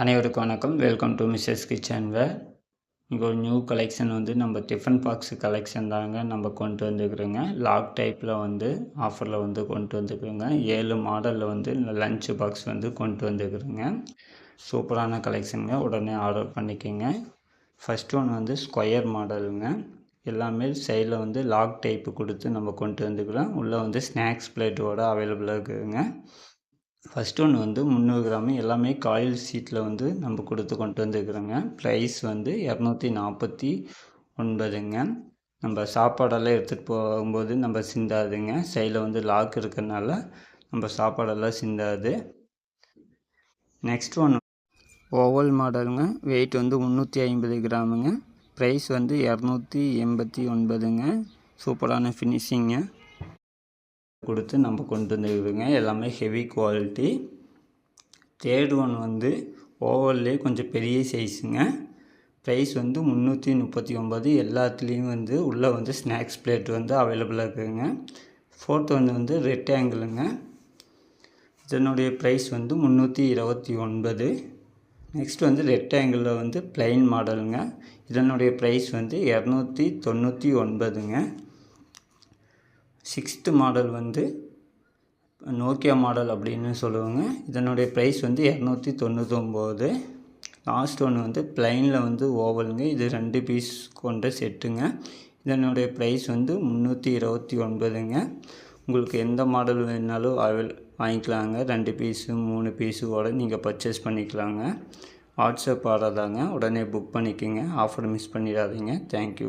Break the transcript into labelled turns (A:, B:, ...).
A: அனைவருக்கும் வணக்கம். Welcome to Mrs kitchen where இங்கே ஒரு நியூ கலெக்ஷன் வந்து நம்ம டிஃபன் பாக்ஸ் கலெக்ஷன் தாங்க நம்ம கொண்டு வந்துக்கிறோங்க லாக் டைப்பில் வந்து ஆஃபரில் வந்து கொண்டு வந்துக்கிறோங்க ஏழு மாடலில் வந்து லஞ்ச் பாக்ஸ் வந்து கொண்டு வந்துக்கிறோங்க சூப்பரான கலெக்ஷனுங்க உடனே ஆர்டர் பண்ணிக்கோங்க. ஃபஸ்ட் ஒன் வந்து ஸ்கொயர் மாடலுங்க எல்லாமே சைடில் வந்து லாக் டைப்பு கொடுத்து நம்ம கொண்டு வந்துக்கிறோம் உள்ளே வந்து ஸ்நாக்ஸ் பிளேட்டோடு அவைலபிளாக இருக்குதுங்க. ஃபஸ்ட் ஒன்று வந்து முந்நூறு கிராமு. எல்லாமே காயில் சீட்டில் வந்து நம்ம கொடுத்து கொண்டு வந்துருக்குறோங்க. ப்ரைஸ் வந்து இரநூத்தி நாற்பத்தி ஒன்பதுங்க. நம்ம சாப்பாடெல்லாம் எடுத்துகிட்டு போகும்போது நம்ம சிந்தாதுங்க. சைடில் வந்து லாக் இருக்கிறதுனால நம்ம சாப்பாடெல்லாம் சிந்தாது. நெக்ஸ்ட் ஒன்று ஓவல் மாடலுங்க வெயிட் வந்து முந்நூற்றி ஐம்பது கிராமுங்க. ப்ரைஸ் வந்து இரநூத்தி எண்பத்தி ஒன்பதுங்க. சூப்பரான ஃபினிஷிங்க கொடுத்து நம்ம கொண்டு வந்துருக்குங்க எல்லாமே ஹெவி குவாலிட்டி தேர்ட் ஒன் வந்து ஓவல்லே கொஞ்சம் பெரிய சைஸுங்க ப்ரைஸ் வந்து முந்நூற்றி முப்பத்தி ஒம்பது எல்லாத்துலேயும் வந்து உள்ளே வந்து ஸ்நாக்ஸ் பிளேட் வந்து அவைலபிளாக இருக்குதுங்க ஃபோர்த் ஒன்று வந்து ரெட் இதனுடைய ப்ரைஸ் வந்து முந்நூற்றி இருபத்தி ஒன்பது. நெக்ஸ்ட் வந்து ரெட் வந்து பிளைன் மாடலுங்க இதனுடைய ப்ரைஸ் வந்து இரநூத்தி தொண்ணூற்றி ஒன்பதுங்க. சிக்ஸ்த்து மாடல் வந்து நோக்கியா மாடல் அப்படின்னு சொல்லுவாங்க. இதனுடைய ப்ரைஸ் வந்து இரநூத்தி தொண்ணூத்தொம்போது. லாஸ்ட் ஒன்று வந்து ப்ளைனில் வந்து ஓவலுங்க இது ரெண்டு பீஸ் கொண்ட செட்டுங்க இதனுடைய ப்ரைஸ் வந்து முந்நூற்றி இருபத்தி ஒன்பதுங்க. உங்களுக்கு எந்த மாடல் வேணாலும் அவைல் வாங்கிக்கலாங்க. ரெண்டு பீஸு மூணு பீஸு கூட நீங்கள் பர்ச்சேஸ் பண்ணிக்கலாங்க. வாட்ஸ்அப் ஆர்டர் தாங்க உடனே புக் பண்ணிக்கோங்க. ஆஃபர் மிஸ் பண்ணிடாதீங்க. தேங்க்யூ